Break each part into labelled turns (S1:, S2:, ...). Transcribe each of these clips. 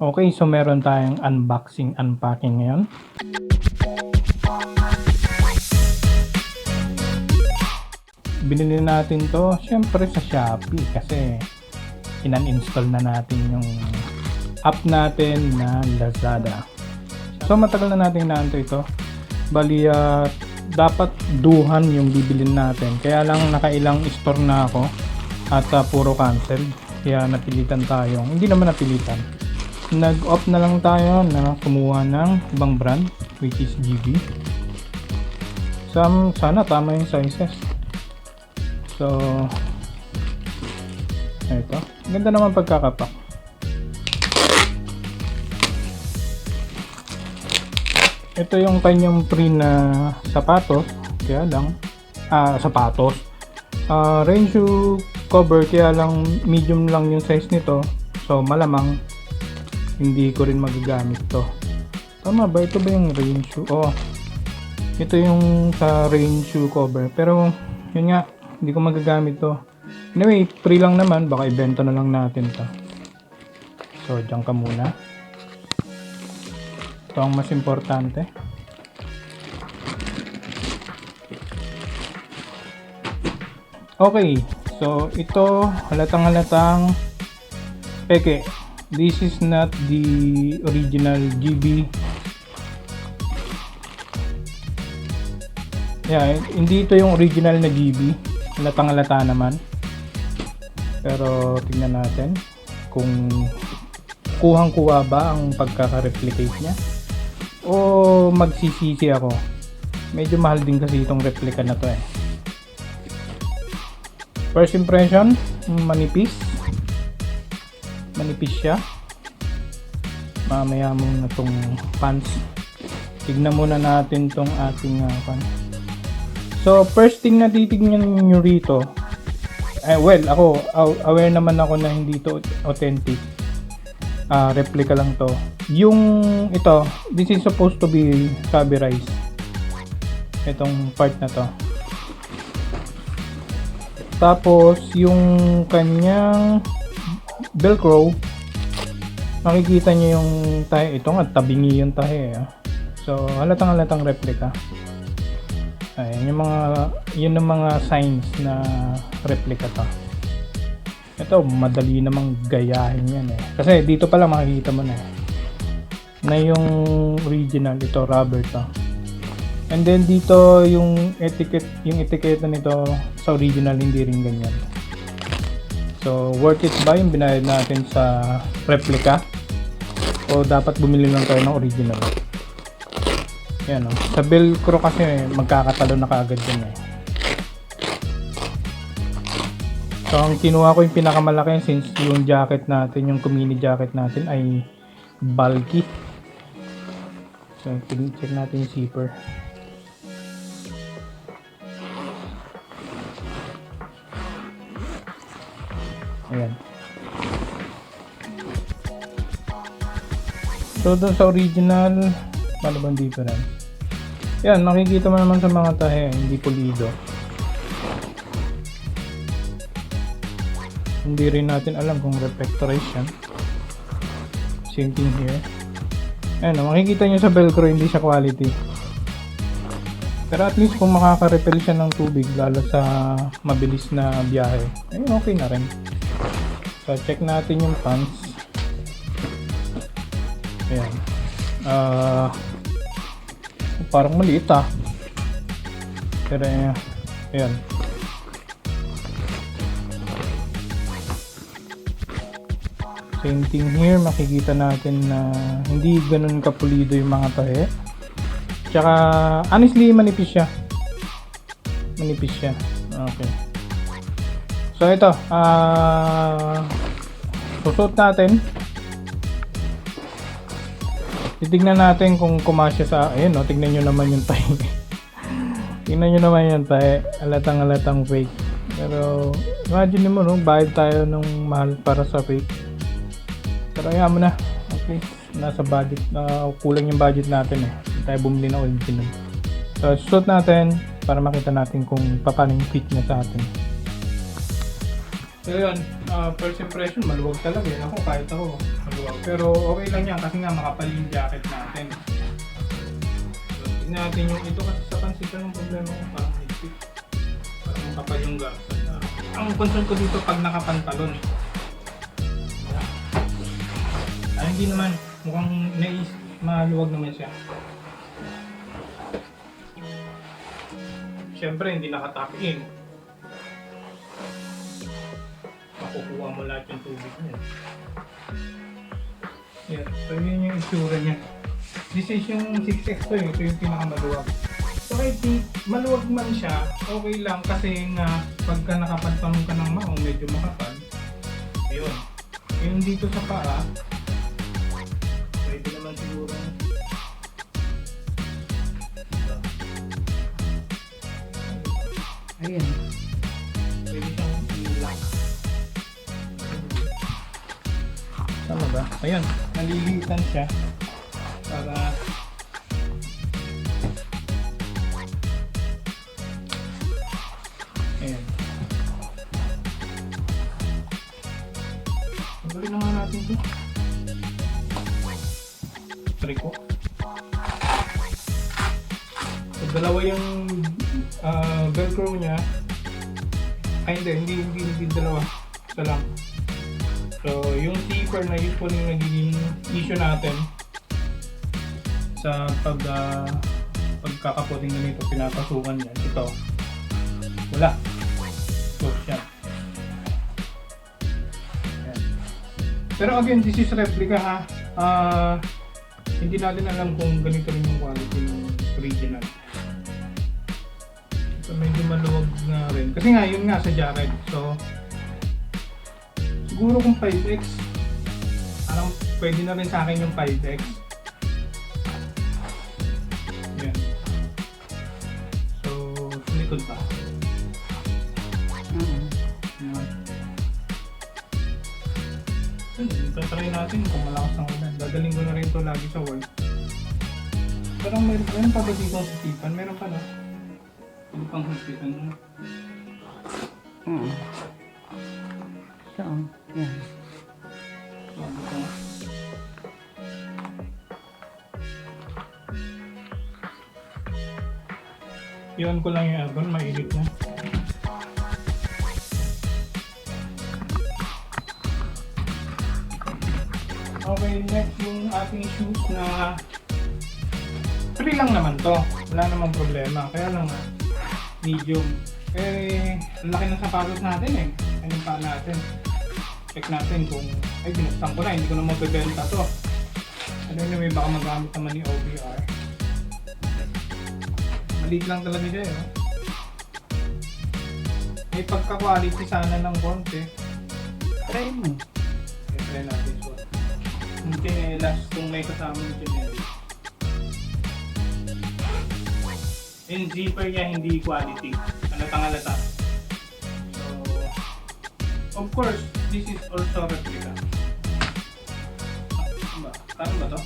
S1: Okay, so meron tayong unboxing, unpacking ngayon. Binili natin to, syempre sa Shopee kasi inan-install na natin yung app natin na Lazada. So matagal na natin naanto ito. Bali, ah, dapat duhan yung bibilin natin. Kaya lang nakailang store na ako at ah, puro cancel. Kaya napilitan tayong, hindi naman napilitan. Nag-opt na lang tayo na kumuha ng ibang brand which is GB. Sam, sana tama yung sizes. So, ito. Ganda naman pagkakapak. Ito yung kanyang free na sapatos. Kaya lang, ah, sapatos. Ah, rain shoe cover, kaya lang medium lang yung size nito. So, malamang hindi ko rin magagamit to. Tama ba? Ito ba yung rain shoe? Oh, ito yung sa rain shoe cover. Pero, yun nga, hindi ko magagamit to. Anyway, free lang naman. Baka ibenta na lang natin to. So, dyan ka muna. Ito ang mas importante. Okay, so ito halatang halatang peke. This is not the original GB. Yeah, hindi ito yung original na GB. Halatang halata naman. Pero tingnan natin kung kuhang-kuha ba ang pagkaka-replicate niya o magsisisi ako. Medyo mahal din kasi itong replica na to eh. First impression, manipis. Manipis siya. Mamaya muna itong pants. Tignan muna natin tong ating uh, pants. So, first thing na titignan nyo rito, eh, well, ako, aw- aware naman ako na hindi to authentic. Ah, replica lang to. Yung ito, this is supposed to be rubberized. Itong part na to. Tapos, yung kanyang velcro, makikita nyo yung tahe. Ito nga, tabingi yung tahe. ah. So, halatang halatang replica. Ayan, yung mga, yun ang mga signs na replica to. Ito, madali namang gayahin yan eh. Kasi dito pala makikita mo na eh. Na yung original, ito rubber to. And then dito yung etiquette, yung etiquette nito sa original hindi rin ganyan. So, worth it ba yung binayad natin sa replica? O dapat bumili lang tayo ng original? Yan o. Sa Velcro kasi magkakatalo na kaagad yan eh. So, ang kinuha ko yung pinakamalaki since yung jacket natin, yung kumini jacket natin ay bulky. So, check natin yung zipper. Ayan. So, doon sa original, paano bang difference? Yan, makikita mo naman sa mga tahe, hindi pulido. Hindi rin natin alam kung reflectorize yan. Same thing here. Ayan, makikita nyo sa velcro, hindi siya quality. Pero at least kung makaka-repel siya ng tubig, lalo sa mabilis na biyahe, ayun, okay na rin. So, check natin yung pants. Ayan. Ah, parang maliit ah. Pero, ayan. Same thing here, makikita natin na hindi ganun kapulido yung mga tahe. Tsaka, honestly, manipis siya. Manipis siya. Okay. So, ito. Ah, susot natin. Titignan natin kung kumasya sa... Ayun, no, tignan nyo naman yung tahe. tignan nyo naman yung tahe. Alatang-alatang fake. Pero, imagine mo, no, bayad tayo ng mahal para sa fake. Pero ayaw mo na. Okay. Nasa budget. na kulang yung budget natin eh. Hindi tayo bumili ng original. So, suot natin para makita natin kung paano yung fit niya sa atin. So yun, ah, first impression, maluwag talaga. eh. Ako, kahit ako, maluwag. Pero okay lang yan kasi nga makapal yung jacket natin. So, natin yung ito kasi sa pansit ng problema ko parang higpit. Parang makapal yung garter. ang concern ko dito pag nakapantalon. Ah, hindi naman. Mukhang nais, maluwag naman siya. Siyempre, hindi nakatapiin. Makukuha mo lahat yung tubig niya. Yan. So, yun yung itsura niya. This is yung 6X to eh. Ito yung pinakamaluwag. So, think, maluwag man siya, okay lang kasi nga, pagka nakapagtanong ka ng maong medyo makapal, ayun. Yung dito sa paa, pwede naman siguro.
S2: Ayan.
S1: Tama ba? Ayun, nalilitan siya para Ayan. Tanggalin na nga natin ito. Try ko. So, dalawa yung ah, velcro niya. Ay hindi, hindi, hindi, hindi dalawa. Isa lang. So, yung zipper na usually yung nagiging issue natin sa pag uh, pagkakaputing ganito, pinapasukan yan. Ito, wala. Close yan. Pero again, this is replica ha. Ah, hindi natin alam kung ganito rin yung quality ng original. So medyo maluwag nga rin. Kasi nga, yun nga sa jacket. So, siguro kung 5X, parang pwede na rin sa akin yung 5X. Yan. So, likod pa.
S2: Oo.
S1: Yan. Ito try natin kung malakas ang ulan. Dadaling ko na rin to lagi sa work. Parang meron, meron pa ba dito sa tipan? Meron pa na. Hindi pang hospital na.
S2: Oo. So, yan.
S1: Sabi ko. Iwan ko lang yung aircon, mainit na. Okay, next yung ating shoes na free lang naman to. Wala namang problema. Kaya lang nga, medium. Eh, laki ng sapatos natin eh. Anong pa natin? Check natin kung, ay binuksan ko na, hindi ko na mabebenta to. Ano yun, may baka magamit naman ni OBR. Maliit lang talaga siya eh. no? May pagka-quality sana ng konti.
S2: Try mo.
S1: I-try natin so. Yung chinelas, kung may kasama yung chinelas. Yung zipper niya hindi quality. Halatang halata. So, of course, this is also replica. Ba? Tama ba to?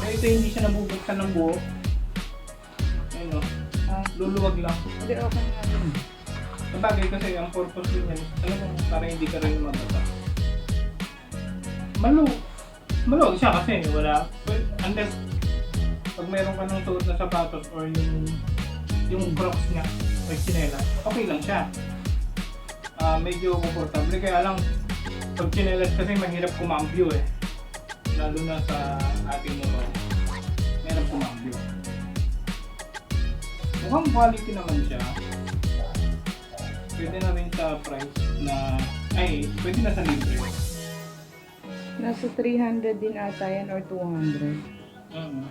S1: Eh, ito hindi siya nabubuksan ng buo. Ayun o.
S2: Ah,
S1: Luluwag lang.
S2: Hindi, okay nga yun.
S1: Sabagay kasi ang purpose din yan, alam mo, para hindi ka rin mabasa. Malu. Maluwag siya kasi wala, well, unless pag meron ka ng suot na sapatos or yung yung crocs niya or chinelas, okay lang siya. Ah, medyo komportable kaya lang pag chinelas kasi mahirap kumambyo eh. Lalo na sa ating motor. Mahirap kumambyo. Mukhang quality naman siya pwede na rin sa price na, ay, pwede na sa libre.
S2: Nasa 300 din ata yan or 200.
S1: Mm.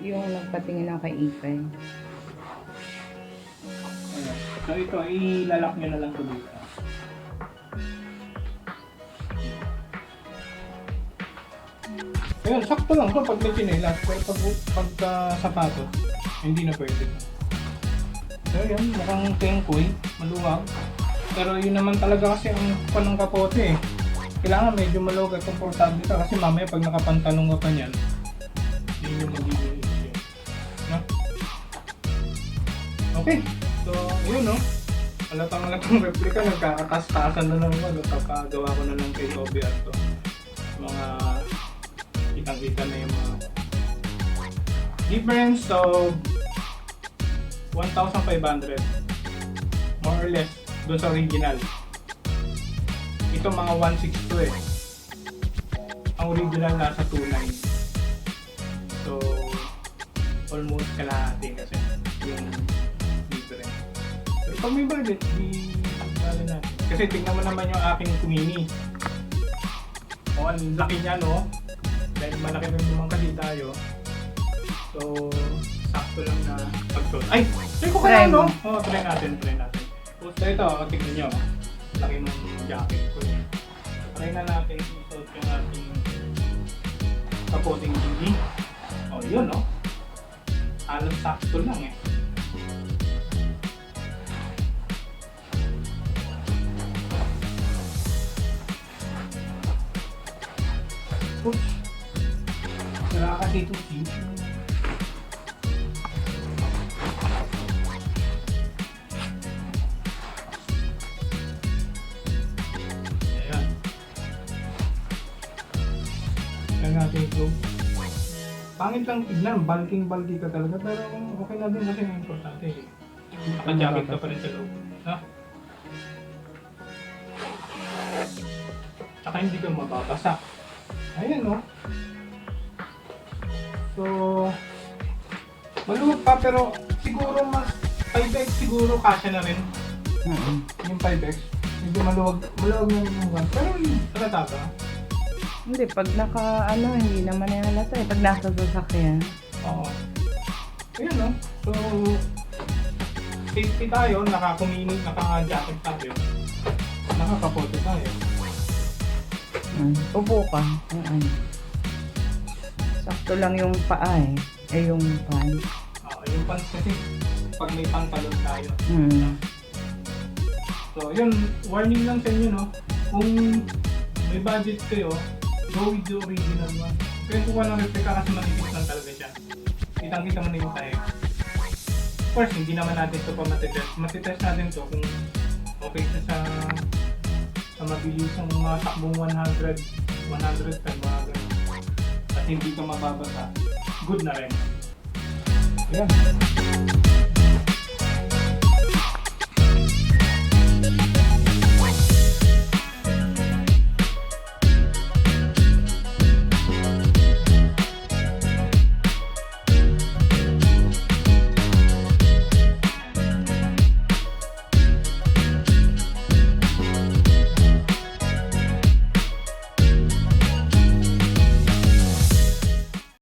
S2: Yung nagpatingin ako kay Ipay.
S1: Ayan. So ito, ilalak nyo na lang ito dito. Ayun, sakto lang to pag may chinelas. Pero pag, pagka sapatos, hindi na pwede. So yun, mukhang tengkoy, maluwag. Pero yun naman talaga kasi ang panang kapote eh kailangan medyo maluwag at komportable ka kasi mamaya pag nakapantalong ka pa niyan, yun yung magiging issue. No? Okay. So, yun no. Halatang halatang replika, nagkakatas-taasan na lang yun. Nagpapagawa ko na lang kay OBR to. Mga kitang-kita na yung mga difference. So, 1,500 more or less doon sa original. Ito mga 162 eh. Ang original nasa 29. So, almost kalahati kasi yung difference. Pero pag may budget, di natin. Kasi tingnan mo naman yung aking kumini. O, ang laki niya, no? Dahil malaki rin naman kasi tayo. So, sakto lang na pag-shot. Ay! Try ko kaya, no?
S2: mo.
S1: Oo, try natin, try natin. So, ito, tingnan nyo. Laki ng jacket ko. Try na natin isuot yung ating kapoting gigi. O, yun, no? Halos sakto lang, eh. Oops. Wala ka Pangit lang tignan, bulking-bulky ka talaga, pero okay na din kasi yung importante. eh. Naka-jacket ka pa rin sa loob. Ha? Tsaka hindi ka mababasa. Ayan no. So, maluwag pa pero siguro mas 5x siguro kasya na rin
S2: Mm-mm.
S1: yung 5x. Hindi maluwag, maluwag na yung 1. Pero yung halata ba?
S2: Hindi, pag naka, ano, hindi naman yung halata eh. Pag nasa sasakyan.
S1: Oo. Ayan no. So, safety tayo, naka-community, naka-jacket tayo. Nakakapote tayo.
S2: Mm. Upo ka. Mm-mm. Sakto lang yung paa eh. Eh, yung pants.
S1: Oo, yung pants kasi pag may pantalon tayo.
S2: Mm.
S1: So, yun, warning lang sa inyo, no? Kung may budget kayo, go with the original one. Kaya kuha ng replica kasi manipis lang talaga siya. Kitang-kita mo na yung tayo. Of course, hindi naman natin ito pa matitest. Matitest natin to kung okay siya sa sa mabilisang mga takbong 100, 100 ka, mga ganun. At hindi ka mababasa. Good na rin. Ayan.